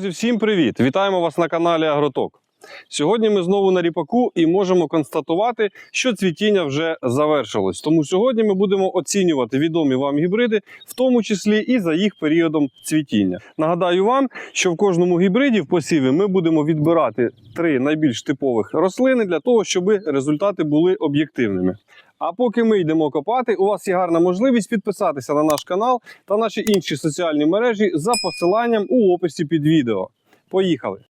Друзі, всім привіт! Вітаємо вас на каналі Агроток. Сьогодні ми знову на ріпаку і можемо констатувати, що цвітіння вже завершилось. Тому сьогодні ми будемо оцінювати відомі вам гібриди, в тому числі і за їх періодом цвітіння. Нагадаю вам, що в кожному гібриді в посіві ми будемо відбирати три найбільш типових рослини для того, щоб результати були об'єктивними. А поки ми йдемо копати, у вас є гарна можливість підписатися на наш канал та наші інші соціальні мережі за посиланням у описі під відео. Поїхали!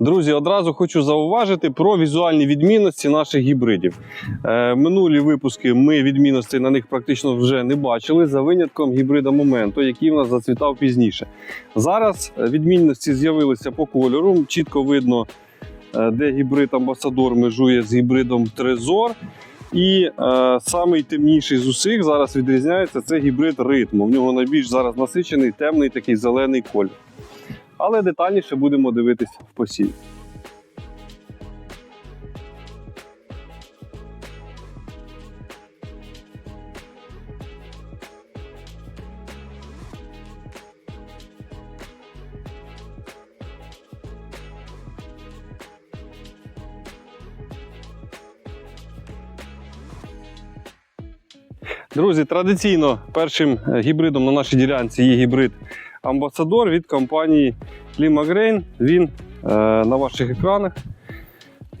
Друзі, одразу хочу зауважити про візуальні відмінності наших гібридів. Е, минулі випуски ми відмінностей на них практично вже не бачили, за винятком гібрида моменту, який в нас зацвітав пізніше. Зараз е, відмінності з'явилися по кольору. Чітко видно, е, де гібрид амбасадор межує з гібридом Трезор. І е, самий темніший з усіх зараз відрізняється це гібрид ритму. В нього найбільш зараз насичений темний такий зелений колір. Але детальніше будемо дивитися в посіві. Друзі, традиційно першим гібридом на нашій ділянці є гібрид Амбасадор від компанії Limagrain. Він е, на ваших екранах.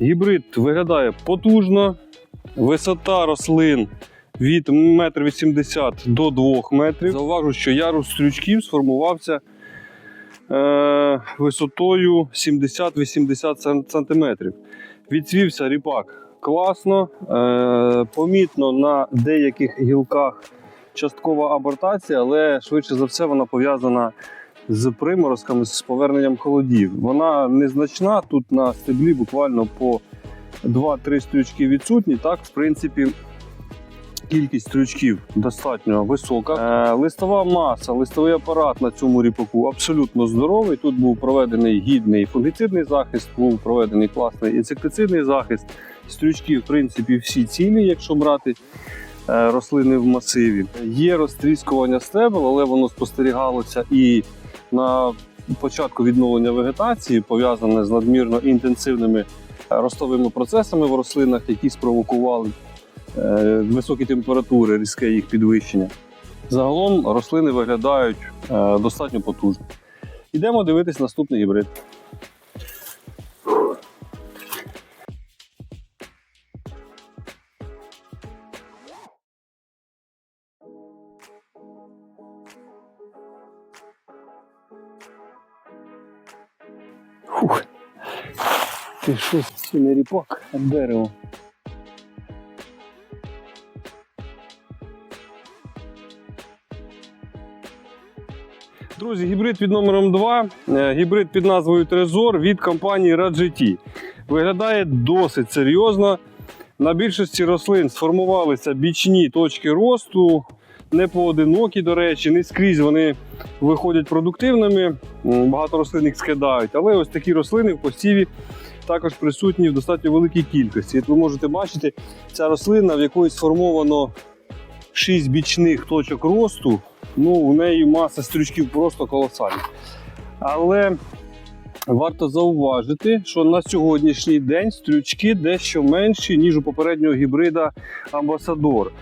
Гібрид виглядає потужно. Висота рослин від 1,80 м до 2 метрів. Зауважу, що ярус стрючків сформувався е, висотою 70-80 см. Відцвівся ріпак класно. Е, помітно на деяких гілках часткова абортація, але швидше за все вона пов'язана з приморозками, з поверненням холодів. Вона незначна. Тут на стеблі буквально по 2-3 стрючки відсутні. Так, в принципі, кількість стрючків достатньо висока. Е, листова маса, листовий апарат на цьому ріпаку абсолютно здоровий. Тут був проведений гідний фунгіцидний захист, був проведений класний інсектицидний захист. Стрючки, в принципі, всі цілі, якщо брати рослини в масиві. Є розтріскування стебел, але воно спостерігалося і на початку відновлення вегетації, пов'язане з надмірно інтенсивними ростовими процесами в рослинах, які спровокували е, високі температури, різке їх підвищення. Загалом рослини виглядають е, достатньо потужно. Йдемо дивитись наступний гібрид. Ти що, це не ріпак, а дерево. Друзі, гібрид під номером 2, е, гібрид під назвою Трезор від компанії Radjeti. Виглядає досить серйозно. На більшості рослин сформувалися бічні точки росту, не поодинокі, до речі, не скрізь вони виходять продуктивними. Багато рослин їх скидають, але ось такі рослини в посіві також присутні в достатньо великій кількості. Як ви можете бачити, ця рослина, в якої сформовано 6 бічних точок росту, ну, у неї маса стрючків просто колосальна. Але варто зауважити, що на сьогоднішній день стрючки дещо менші, ніж у попереднього гібрида Амбасадор.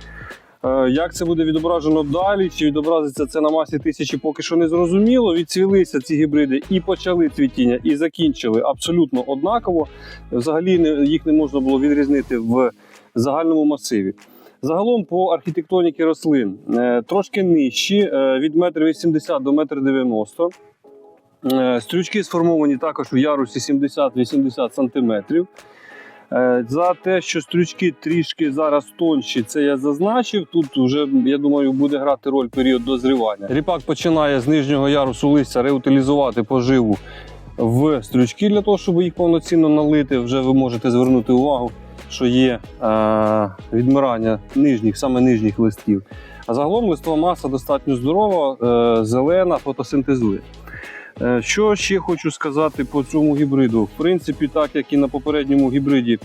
Е, Як це буде відображено далі? Чи відобразиться це на масі тисячі, поки що не зрозуміло. Відцвілися ці гібриди і почали цвітіння, і закінчили абсолютно однаково. Взагалі їх не можна було відрізнити в загальному масиві. Загалом по архітектоніки рослин е, трошки нижчі е, від 1,80 м до 1,90 м. Стрючки сформовані також у ярусі 70-80 см. Е, За те, що стрючки трішки зараз тонші, це я зазначив. Тут вже, я думаю, буде грати роль період дозрівання. Ріпак починає з нижнього ярусу листя реутилізувати поживу в стрючки для того, щоб їх повноцінно налити. Вже ви можете звернути увагу, що є е, відмирання нижніх, саме нижніх листків. А загалом листова маса достатньо здорова, е, зелена, фотосинтезує. Е, Що ще хочу сказати по цьому гібриду? В принципі, так як і на попередньому гібриді,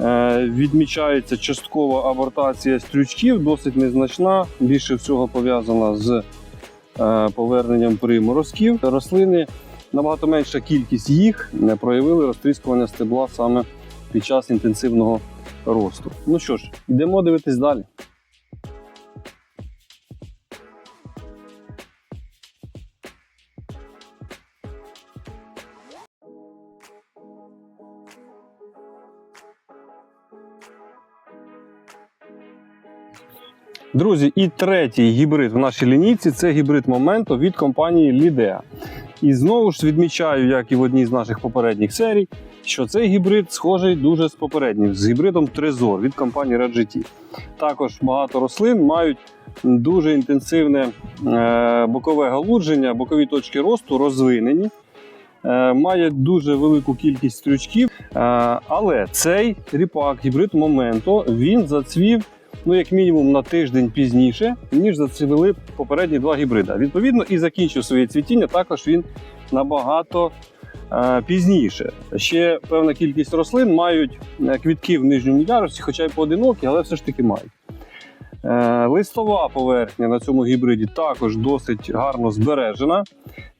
е, відмічається часткова абортація стрючків, досить незначна, більше всього пов'язана з е, поверненням приморозків рослини набагато менша кількість їх не проявили розтріскування стебла саме під час інтенсивного росту. Ну що ж, йдемо дивитись далі. Друзі, і третій гібрид в нашій лінійці це гібрид Момento від компанії Lidea. І знову ж відмічаю, як і в одній з наших попередніх серій, що цей гібрид схожий дуже з попереднім, з гібридом Trezor від компанії RedGT. Також багато рослин мають дуже інтенсивне е, бокове галудження, бокові точки росту розвинені. Е, має дуже велику кількість стрючків, е, але цей ріпак, гібрид Momento, він зацвів ну, як мінімум на тиждень пізніше, ніж зацвіли попередні два гібрида. Відповідно, і закінчив своє цвітіння також він набагато е, пізніше. Ще певна кількість рослин мають е, квітки в нижньому ярусі, хоча й поодинокі, але все ж таки мають. Е, Листова поверхня на цьому гібриді також досить гарно збережена.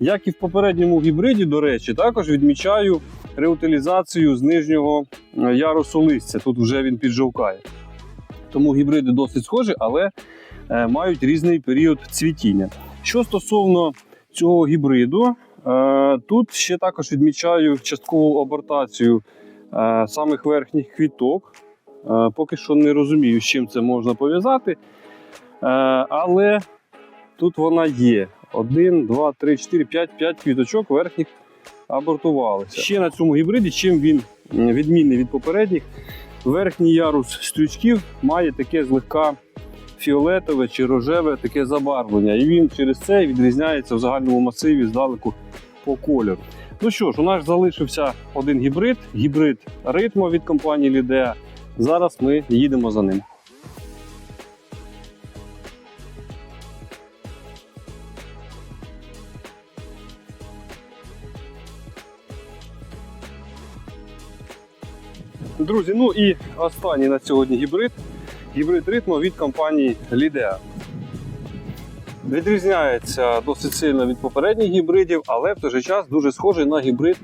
Як і в попередньому гібриді, до речі, також відмічаю реутилізацію з нижнього е, ярусу листя. Тут вже він піджовкає. Тому гібриди досить схожі, але е, мають різний період цвітіння. Що стосовно цього гібриду, е, тут ще також відмічаю часткову абортацію е, самих верхніх квіток. Поки що не розумію, з чим це можна пов'язати. Але тут вона є. Один, два, три, чотири, п'ять, п'ять квіточок верхніх абортувалися. Ще на цьому гібриді, чим він відмінний від попередніх, верхній ярус стрючків має таке злегка фіолетове чи рожеве таке забарвлення. І він через це відрізняється в загальному масиві здалеку по кольору. Ну що ж, у нас залишився один гібрид, гібрид ритмо від компанії Лідеа. Зараз ми їдемо за ним. Друзі, ну і останній на сьогодні гібрид. Гібрид ритмо від компанії Lidea. Відрізняється досить сильно від попередніх гібридів, але в той же час дуже схожий на гібрид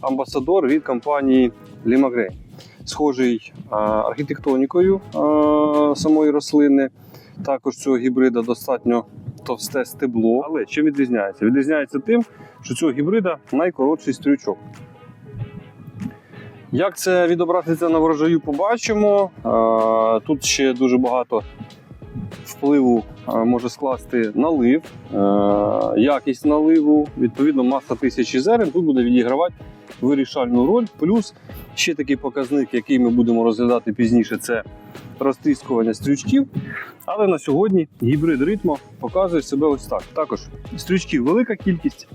Амбасадор від компанії Limagrain. Схожий а, архітектонікою а, самої рослини. Також цього гібрида достатньо товсте стебло. Але чим відрізняється? Відрізняється тим, що цього гібрида найкоротший стрючок. Як це відобразиться на врожаю, побачимо. Е, Тут ще дуже багато впливу е, може скласти налив, е, якість наливу, відповідно, маса тисячі зерен тут буде відігравати вирішальну роль. Плюс ще такий показник, який ми будемо розглядати пізніше, це розтискування стрючків. Але на сьогодні гібрид ритмо показує себе ось так. Також стрючків велика кількість,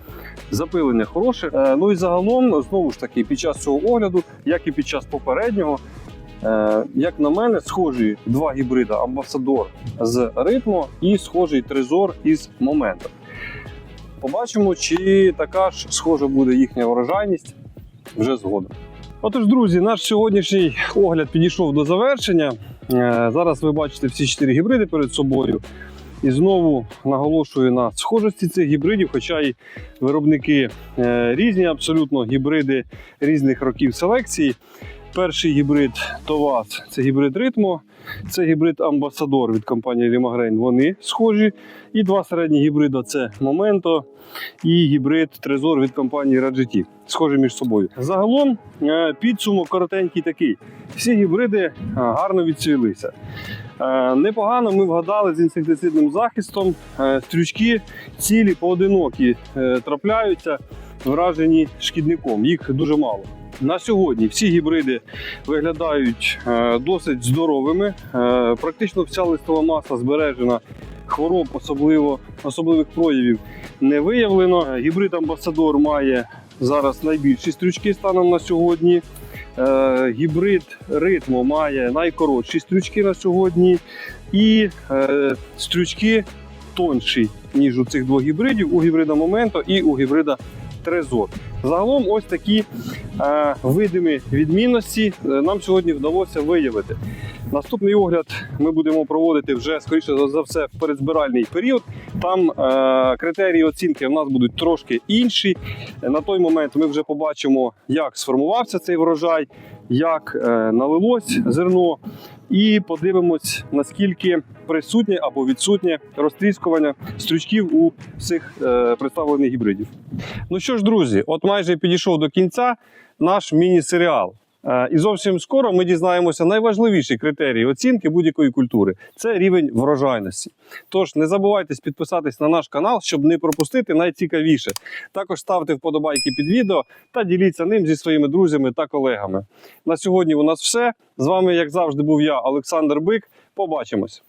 запилення хороше. Е, Ну і загалом, знову ж таки, під час цього огляду, як і під час попереднього, е, як на мене, схожі два гібрида Амбасадор з ритмо і схожий трезор із моментом. Побачимо, чи така ж схожа буде їхня врожайність вже згодом. Отож, друзі, наш сьогоднішній огляд підійшов до завершення. Е, Зараз ви бачите всі чотири гібриди перед собою. І знову наголошую на схожості цих гібридів, хоча й виробники е, різні, абсолютно гібриди різних років селекції. Перший гібрид Товас це гібрид ритмо, це гібрид Амбасадор від компанії Limagrain. Вони схожі. І два середні гібрида це Momento і гібрид Трезор від компанії Radgeti. Схожі між собою. Загалом е, підсумок коротенький такий. Всі гібриди е, гарно відцвілися. Е, Непогано ми вгадали з інсектицидним захистом. Стрючки цілі поодинокі трапляються, вражені шкідником. Їх дуже мало. На сьогодні всі гібриди виглядають е, досить здоровими. Е, Практично вся листова маса збережена. Хвороб, особливо особливих проявів не виявлено. Е, Гібрид Амбасадор має зараз найбільші стрючки станом на сьогодні. Гібрид ритмо має найкоротші стрючки на сьогодні, і стрючки тонші, ніж у цих двох гібридів, у гібрида Момento і у гібрида Трезор. Загалом, ось такі видимі відмінності е, нам сьогодні вдалося виявити. Наступний огляд ми будемо проводити вже скоріше за- все в передзбиральний період. Там е, критерії оцінки в нас будуть трошки інші. На той момент ми вже побачимо, як сформувався цей врожай, як е, налилось зерно, і подивимось, наскільки присутнє або відсутнє розтріскування стрючків у всіх е, представлених гібридів. Ну що ж, друзі, от майже підійшов до кінця наш міні-серіал. Е, І зовсім скоро ми дізнаємося найважливіші критерії оцінки будь-якої культури це рівень врожайності. Тож не забувайте підписатись на наш канал, щоб не пропустити найцікавіше. Також ставте вподобайки під відео та діліться ним зі своїми друзями та колегами. На сьогодні у нас все. З вами, як завжди, був я, Олександр Бик. Побачимось.